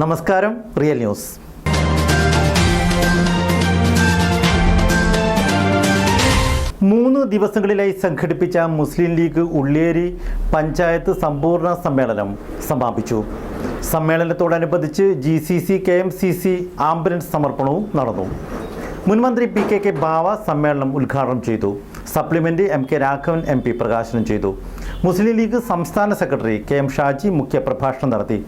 നമസ്കാരം real news. മൂന്ന് ദിവസങ്ങളിലായി സംഘടിപ്പിച്ച മുസ്ലിം ലീഗ് ഉള്ളിയേരി പഞ്ചായത്ത് സമ്പൂർണ സമ്മേളനം സമാപിച്ചു. സമ്മേളനത്തോടനുബന്ധിച്ച് G C C K M C C ambulance സമർപ്പണവും നടന്നു. മുൻമന്ത്രി പി കെ കെ ബാവ സമ്മേളനം ഉദ്ഘാടനം ചെയ്തു. Supplement M K Raghavan M P പ്രകാശനം ചെയ്തു. മുസ്ലിം ലീഗ് സംസ്ഥാന സെക്രട്ടറി കെ എം ഷാജി മുഖ്യപ്രഭാഷണം നടത്തി.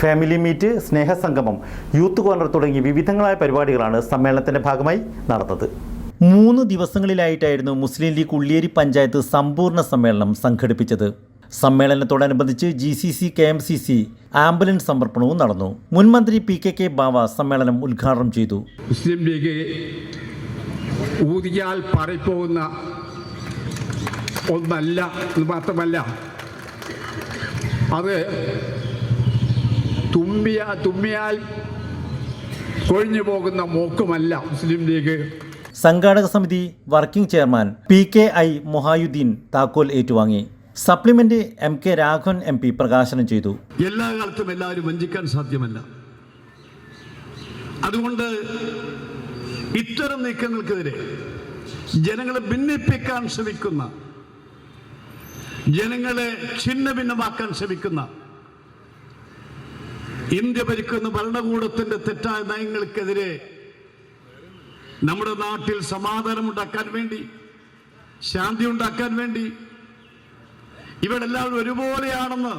ഫാമിലി മീറ്റ് സ്നേഹസംഗമം യൂത്ത് കോർണർ തുടങ്ങി വിവിധങ്ങളായ പരിപാടികളാണ് സമ്മേളനത്തിന്റെ ഭാഗമായി നടന്നത്. മൂന്ന് ദിവസങ്ങളിലായിട്ടായിരുന്നു മുസ്ലിം ലീഗ് ഉള്ളിയേരി പഞ്ചായത്ത് സമ്പൂർണ സമ്മേളനം സംഘടിപ്പിച്ചത്. സമ്മേളനത്തോടനുബന്ധിച്ച് G C C K M C C ambulance സമർപ്പണവും നടന്നു. മുൻമന്ത്രി പി കെ കെ ബാവ സമ്മേളനം ഉദ്ഘാടനം ചെയ്തു. മുസ്ലിം ലീഗ് ഊതിയാൽ പാറിപ്പോകുന്ന ഒന്നല്ല മാത്രമല്ല അത് തുമ്പിയ തുമ്മിയാൽ കൊഴിഞ്ഞു പോകുന്ന മോക്കുമല്ല മുസ്ലിം ലീഗ്. സംഘാടക സമിതി working chairman P K I Mohiyuddin താക്കോൽ ഏറ്റുവാങ്ങി. Supplement M K Raghavan M P പ്രകാശനം ചെയ്തു. എല്ലാ കാലത്തും എല്ലാവരും വഞ്ചിക്കാൻ സാധ്യമല്ല. അതുകൊണ്ട് ഇത്തരം നീക്കങ്ങൾക്കെതിരെ ജനങ്ങളെ ഭിന്നിപ്പിക്കാൻ ശ്രമിക്കുന്ന ജനങ്ങളെ ഛിന്ന ഭിന്നമാക്കാൻ ശ്രമിക്കുന്ന ഇന്ത്യ ഭരിക്കുന്ന ഭരണകൂടത്തിന്റെ തെറ്റായ നയങ്ങൾക്കെതിരെ നമ്മുടെ നാട്ടിൽ സമാധാനമുണ്ടാക്കാൻ വേണ്ടി ശാന്തി ഉണ്ടാക്കാൻ വേണ്ടി ഇവിടെ എല്ലാവരും ഒരുപോലെയാണെന്ന്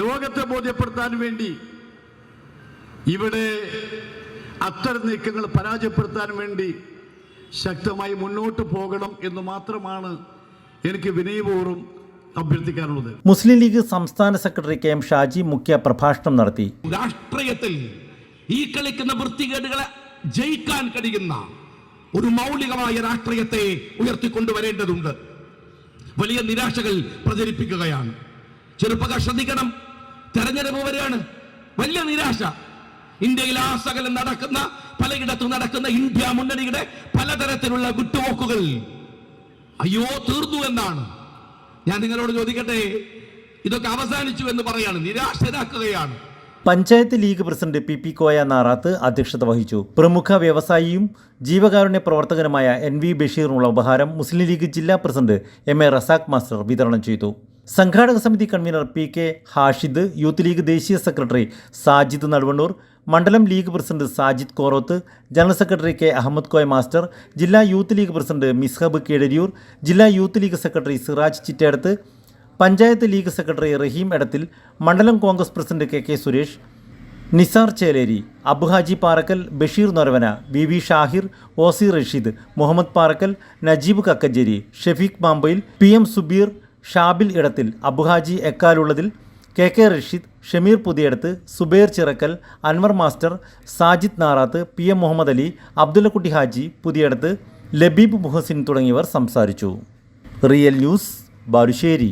ലോകത്തെ ബോധ്യപ്പെടുത്താൻ വേണ്ടി ഇവിടെ അത്തരം നീക്കങ്ങൾ പരാജയപ്പെടുത്താൻ വേണ്ടി ശക്തമായി മുന്നോട്ട് പോകണം എന്ന് മാത്രമാണ് എനിക്ക് വിനയപൂർവം അഭ്യർത്ഥിക്കാനുള്ളത്. മുസ്ലിം ലീഗ് സംസ്ഥാന സെക്രട്ടറി കെ എം ഷാജി മുഖ്യ പ്രഭാഷണം നടത്തി. രാഷ്ട്രീയത്തിൽ ഈ കളിക്കുന്ന വൃത്തികേടുകളെ ജയിക്കാൻ കഴിയുന്ന ഒരു മൗലികമായ രാഷ്ട്രീയത്തെ ഉയർത്തിക്കൊണ്ടുവരേണ്ടതുണ്ട്. വലിയ നിരാശകൾ പ്രചരിപ്പിക്കുകയാണ്. ചെറുപ്പക്കാർ ശ്രദ്ധിക്കണം. തെരഞ്ഞെടുപ്പ് വരെയാണ്. വലിയ നിരാശ. ഇന്ത്യയിൽ ആ സകലം നടക്കുന്ന പലയിടത്തും നടക്കുന്ന ഇന്ത്യ മുന്നണിയുടെ പലതരത്തിലുള്ള വിട്ടുപോക്കുകൾ അയ്യോ തീർന്നു എന്നാണ് ഞാൻ നിങ്ങളോട് ചോദിക്കട്ടെ? ഇതൊക്കെ അവസാനിച്ചു എന്ന് പറയാണ് നിരാശരാക്കുകയാണ്. Panchayat League president P P Koya Narath അധ്യക്ഷത വഹിച്ചു. പ്രമുഖ വ്യവസായിയും ജീവകാരുണ്യ പ്രവർത്തകനുമായ എൻ വി ബഷീറിനുള്ള ഉപഹാരം മുസ്ലിം ലീഗ് ജില്ലാ president M A Razak master വിതരണം ചെയ്തു. സംഘാടക സമിതി convener P K Hashid youth League ദേശീയ സെക്രട്ടറി സാജിദ് നടുവണ്ണൂർ മണ്ഡലം League president Sajid Koroth general secretary K Ahammed Koya master ജില്ലാ youth league president Mishab Keezhariyur ജില്ലാ youth League secretary Siraj Chittedath panchayat League secretary Rahim Edathil മണ്ഡലം Congress president K K Suresh Nisar Cheleri Abuhaji Parakkal Basheer Noravana V V Shahir O C Rasheed Muhammad Parakkal Najeeb Kakkancheri Shefeeq Mampayil P M Subeer Shabil Edathil Abuhaji എക്കാലുള്ളതിൽ K K Rasheed Shameer Puthiyadath Subair Chirakkal Anwar master Sajid Narath P M Muhammad Ali Abdullakutty Haji Puthiyadath Labeeb Muhsin തുടങ്ങിയവർ സംസാരിച്ചു. Real news Balussery.